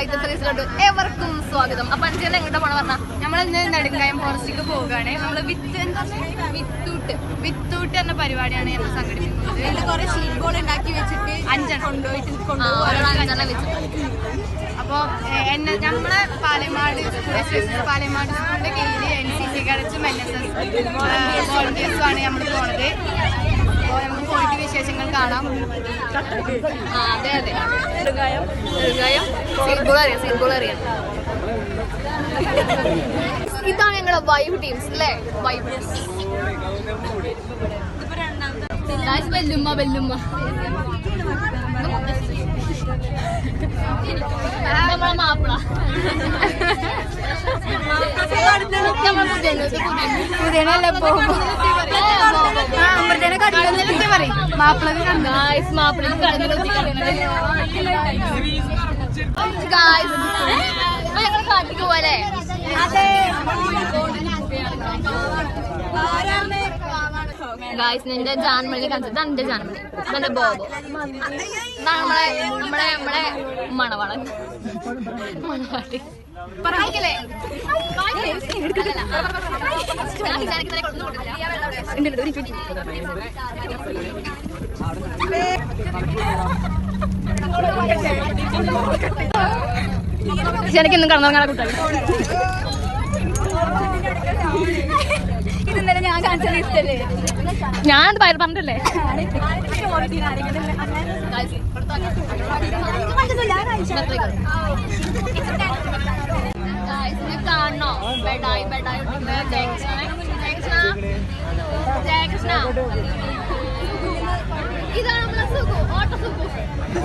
ആദ്യത്തെ ഫ്രീസിലോട്ട് എവർക്കും സ്വാഗതം. അപ്പൊ അഞ്ചേനെ എങ്ങോട്ട് പോണ പറഞ്ഞാൽ നമ്മൾ ഇന്ന് നെടുങ്കായം ഫോറസ്റ്റിലേക്ക് പോവുകയാണ്. നമ്മൾ വിത്ത് എന്താ വിത്തൂട്ട്. വിത്തൂട്ട് എന്ന പരിപാടിയാണ് ഞങ്ങൾ സംഘടിപ്പിക്കുന്നത്. കുറെ ഷീറ്റ് ബോൾ ഉണ്ടാക്കി വെച്ചിട്ട് അഞ്ചെണ്ണം. കൊണ്ടുപോയിട്ട് അഞ്ചെണ്ണം വെച്ചു. അപ്പോൾ എന്നെ നമ്മളെ പാലമാട് പാലമാട് സ്കൂളിന്റെ കീഴിൽ എൻ സി സി കടച്ചും എൻ എസ് എസ് വോളണ്ടിയേഴ്സും ആണ് നമ്മൾ പോണത്. അപ്പോൾ നമുക്ക് കാണാം. ആ അതെ അതെ. ഇതാണ് ഞങ്ങളുടെ വൈബ് ടീംസ് അല്ലേ വൈബ് ടീംസ് ബെല്ലുമ്മ നമ്മളെ മാപ്പിള നമ്മളെ പുതിയ പുതിയനല്ലേ പോകുമ്പോൾ പറയും മാപ്പിളക്ക് കണ്ടു ഗായ്സ് മാപ്പിള കടന്നു ഗായ്സ് ഞങ്ങൾ കാട്ടിക്ക് പോലെ ഗായ്സ് നിന്റെ ജാൻമണി കാണിച്ചത് ഇതാണ് എന്റെ ജാൻമണി. ഇതെന്റെ ബോബോ. ഇതാണ് നമ്മളെ നമ്മളെ നമ്മളെ മണവാളൻ. മണവാളി. പറയിക്കല്ലേ എനിക്കൊന്നും കടന്നുറങ്ങാൻ കുട്ടായി ഇത് ഇന്നലെ ഞാൻ കാണിച്ച ലിസ്റ്റല്ലേ ഞാൻ പയർ പറഞ്ഞില്ലേ കാണണോ ബെഡായി ബെഡായി ജയകൃഷ്ണ ഇതാണ് നമ്മളെ സുഖു. ഓട്ട സുഖു.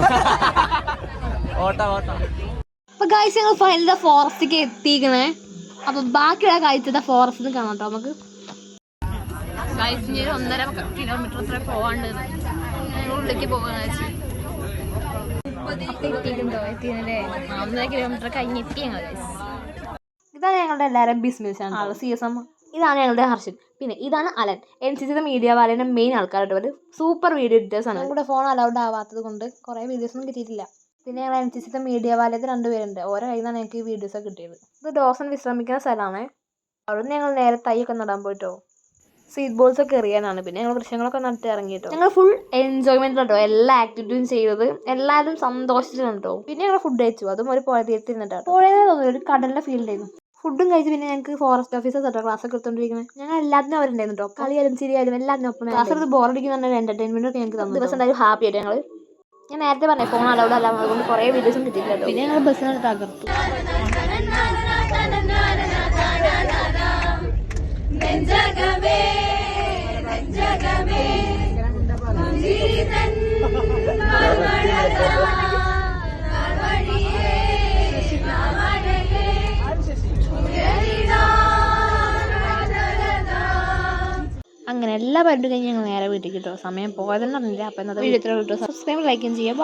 അപ്പൊ ഗായ്സ് ഞങ്ങൾ ഫൈനൽ ഫോറസ്റ്റിലേക്ക് എത്തിക്കണേ അപ്പൊ ബാക്കിയുള്ള കാഴ്ചത്തെ ഫോറസ്റ്റ് കാണാം കേട്ടോ നമുക്ക്. ഗായ്സ് ഇനി ഒരു ഒന്നര കിലോമീറ്റർ അത്ര പോവാണ്ട്. ഉള്ളിലേക്ക് പോകാന്ന് വെച്ചു അപ്പൊ എത്തിയിട്ടുണ്ടോ? എത്തിയല്ലേ ഒന്നര കിലോമീറ്റർ കഴിഞ്ഞ് എത്തി ഞങ്ങൾ ഗായ്സ് ഇതാണ് ഞങ്ങളുടെ എല്ലാവരും ബിസിനസ് ആണ് ആൾ സി എസ് എം ഇതാണ് ഞങ്ങളുടെ ഹർഷൻ. പിന്നെ ഇതാണ് അലൻ. എൻ സി സിയുടെ മീഡിയ വാലിന്റെ മെയിൻ ആൾക്കാരായിട്ട് ഒരു സൂപ്പർ വീഡിയോ എഡിറ്റേഴ്സ് ആണ്. നമ്മുടെ ഫോൺ അലൗഡ് ആവാത്തത് കൊണ്ട് കുറേ വീഡിയോസ് ഒന്നും കിട്ടിയിട്ടില്ല. പിന്നെ ഞങ്ങൾ എൻ സി സിയുടെ മീഡിയ വാലയത്തിൽ രണ്ടുപേരുണ്ട് ഓരോ കയ്യിൽ നിന്നാണ് ഞങ്ങൾക്ക് ഈ വീഡിയോസ് ഒക്കെ കിട്ടിയത്. ഇത് ദോസൻ വിശ്രമിക്കുന്ന സ്ഥലമാണ്. അവിടുന്ന് ഞങ്ങൾ നേരെ തൈയൊക്കെ നടാൻ പോയിട്ടോ. സീറ്റ് ബോൾസ് ഒക്കെ എറിയാനാണ്. പിന്നെ ഞങ്ങൾ വൃക്ഷങ്ങളൊക്കെ നട്ട് ഇറങ്ങിയിട്ടോ. ഞങ്ങൾ ഫുൾ എൻജോയ്മെന്റ് കേട്ടോ എല്ലാ ആക്ടിവിറ്റീസും ചെയ്തത്. എല്ലാവരും സന്തോഷിച്ചിട്ടുണ്ടോ പിന്നെ ഞങ്ങൾ ഫുഡ് കഴിച്ചു. അതും ഒരു പുഴ തീരത്തിരുന്നിട്ടാണ് പുഴയെന്ന് തോന്നുന്നു. ഒരു കടലിന്റെ ഫീൽഡ് ആയിരുന്നു. ഫുഡും കഴിച്ച് പിന്നെ ഞങ്ങൾക്ക് ഫോറസ്റ്റ് ഓഫീസേഴ്സ് കേട്ടോ ക്ലാസ് ഒക്കെ എടുത്തോണ്ടിരിക്കുന്നത് ഞങ്ങൾ എല്ലാത്തിനും അവരുണ്ടായിരുന്നു കേട്ടോ കളിയാലും ചിരിയാലും എല്ലാത്തിനും ഒപ്പം ക്ലാസ് എടുത്ത് ബോറടിക്കുന്ന പറഞ്ഞ എന്റർടൈൻമെന്റ് ഒക്കെ ഞങ്ങൾക്ക് തന്നു ദിവസം എന്തായാലും ഹാപ്പി ആയിട്ട് ഞങ്ങൾ ഞാൻ നേരത്തെ പറഞ്ഞ ഫോൺ അലൗഡ് അല്ല അതുകൊണ്ട് കുറേ വീഡിയോസും കിട്ടിയില്ല കേട്ടോ. പിന്നെ ഞങ്ങൾ ബസ്സിനകത്ത് തകർത്തു അങ്ങനെ എല്ലാ പരിപാടിയും കഴിഞ്ഞ് ഞങ്ങൾ നേരെ വീട്ടിൽ കിട്ടും സമയം പോയതെന്ന് അറിഞ്ഞില്ല അപ്പം വീഡിയോ ഇത്ര കിട്ടും സബ്സ്ക്രൈബ് ലൈക്കും ചെയ്യുക